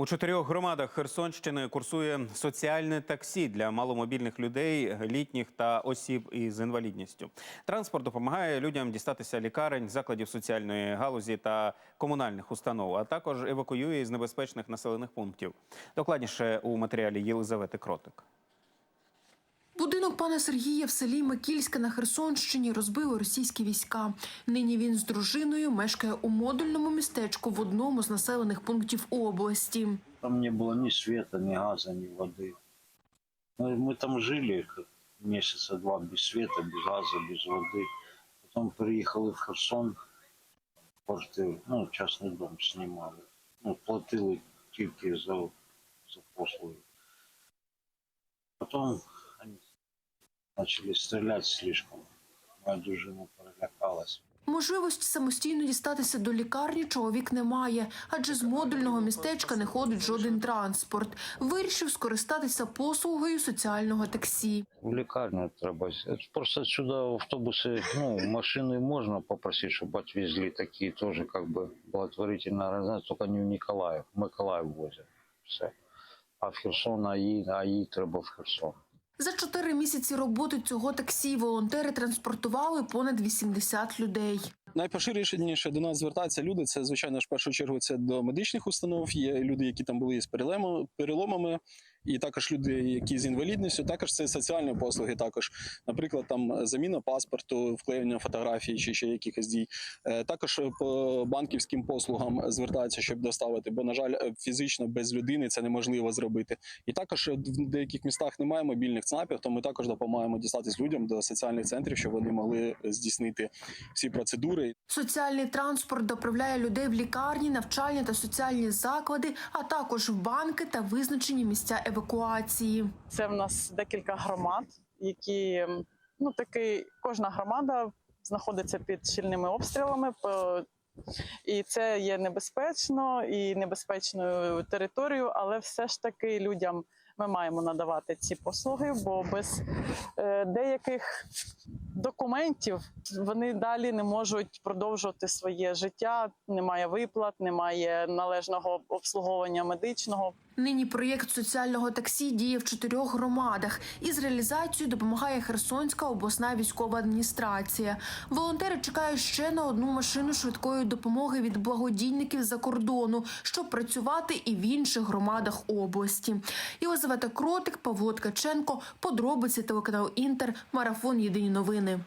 У чотирьох громадах Херсонщини курсує соціальне таксі для маломобільних людей, літніх та осіб із інвалідністю. Транспорт допомагає людям дістатися лікарень, закладів соціальної галузі та комунальних установ, а також евакуює з небезпечних населених пунктів. Докладніше у матеріалі Єлизавети Кротик. Будинок пана Сергія в селі Микільське на Херсонщині розбили російські війська. Нині він з дружиною мешкає у модульному містечку в одному з населених пунктів області. Там не было ни света, ни газа, ни воды. Ну, и Мы там жили как месяца два без света, без газа, без воды. Потом приїхали в Херсон, квартиру, ну, частний дом знімали. Ну, платили тільки за, за послуги. Потом они начали стрелять слишком. Моя дружина перелякалась. Можливості самостійно дістатися до лікарні чоловік не має, адже з модульного містечка не ходить жоден транспорт. Вирішив скористатися послугою соціального таксі. В лікарню треба. Просто сюди автобуси, ну, машини можна попросити, щоб відвезли такі теж как бы благотворительна організація, тільки не в Ніколаїв. Миколаїв возять. Все. А в Херсон, АІ, АІ треба в Херсон. За чотири місяці роботи цього таксі волонтери транспортували понад 80 людей. Найпоширеніше до нас звертаються люди. Це звичайно ж в першу чергу це до медичних установ. Є люди, які там були з переломами, і також люди, які з інвалідністю. Також це соціальні послуги. Також, наприклад, там заміна паспорту, вклеєння фотографій чи ще якихось дій. Е, Також по банківським послугам звертаються, щоб доставити, бо на жаль, е, фізично без людини це неможливо зробити. І також в деяких містах немає мобільних ЦНАПів, то ми також допомагаємо дістатись людям до соціальних центрів, щоб вони могли здійснити всі процедури Соціальний транспорт доправляє людей в лікарні, навчальні та соціальні заклади, а також в банки та визначені місця евакуації. Це в нас декілька громад, які ну таки кожна громада знаходиться під щільними обстрілами. І це є небезпечно і небезпечною територією, але все ж таки людям ми маємо надавати ці послуги, бо без е, деяких документів вони далі не можуть продовжувати своє життя. Немає виплат, немає належного обслуговування медичного. Нині проєкт соціального таксі діє в чотирьох громадах. Із реалізацією допомагає Херсонська обласна військова адміністрація. Волонтери чекають ще на одну машину швидкої допомоги від благодійників за кордону, щоб працювати і в інших громадах області. Єлизавета Кротик, Павло Ткаченко, подробиці телеканал Інтер, марафон Єдині новини. України.